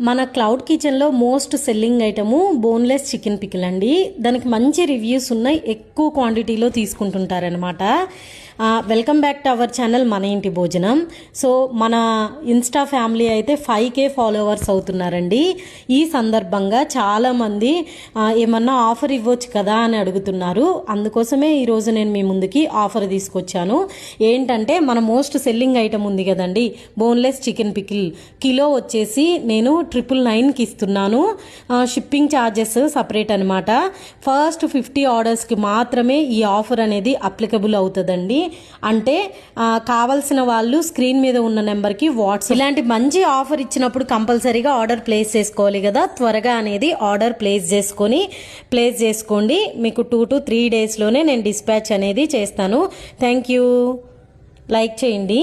మన క్లౌడ్ కిచెన్లో most selling item boneless chicken pickle అండి. దానికి మంచి రివ్యూస్ ఉన్నాయి. ఎక్కువ క్వాంటిటీలో తీసుకుంటుంటారనమాట welcome back to our channel మన ఇంటి భోజనం సో మన ఇన్స్టా ఫ్యామిలీ అయితే ఫైవ్ కే ఫాలోవర్స్ అవుతున్నారండి. ఈ సందర్భంగా చాలామంది ఏమన్నా ఆఫర్ ఇవ్వచ్చు కదా అని అడుగుతున్నారు. అందుకోసమే ఈరోజు నేను మీ ముందుకి ఆఫర్ తీసుకొచ్చాను. ఏంటంటే మన మోస్ట్ సెల్లింగ్ ఐటమ్ ఉంది కదండి. బోన్లెస్ చికెన్ పికిల్ కిలో వచ్చేసి నేను ట్రిపుల్ నైన్కి ఇస్తున్నాను. షిప్పింగ్ ఛార్జెస్ సపరేట్ అనమాట ఫస్ట్ ఫిఫ్టీ ఆర్డర్స్కి మాత్రమే ఈ ఆఫర్ అనేది అప్లికబుల్ అవుతుందండి. అంటే కావాల్సిన వాళ్ళు స్క్రీన్ మీద ఉన్న నెంబర్కి వాట్సాప్. ఇలాంటి మంచి ఆఫర్ ఇచ్చినప్పుడు కంపల్సరీగా ఆర్డర్ ప్లేస్ చేసుకోవాలి కదా. త్వరగా అనేది ఆర్డర్ ప్లేస్ చేసుకొని ప్లేస్ చేసుకోండి. మీకు టూ టు త్రీ డేస్లోనే నేను డిస్పాచ్ అనేది చేస్తాను. Thank you. లైక్ చేయండి.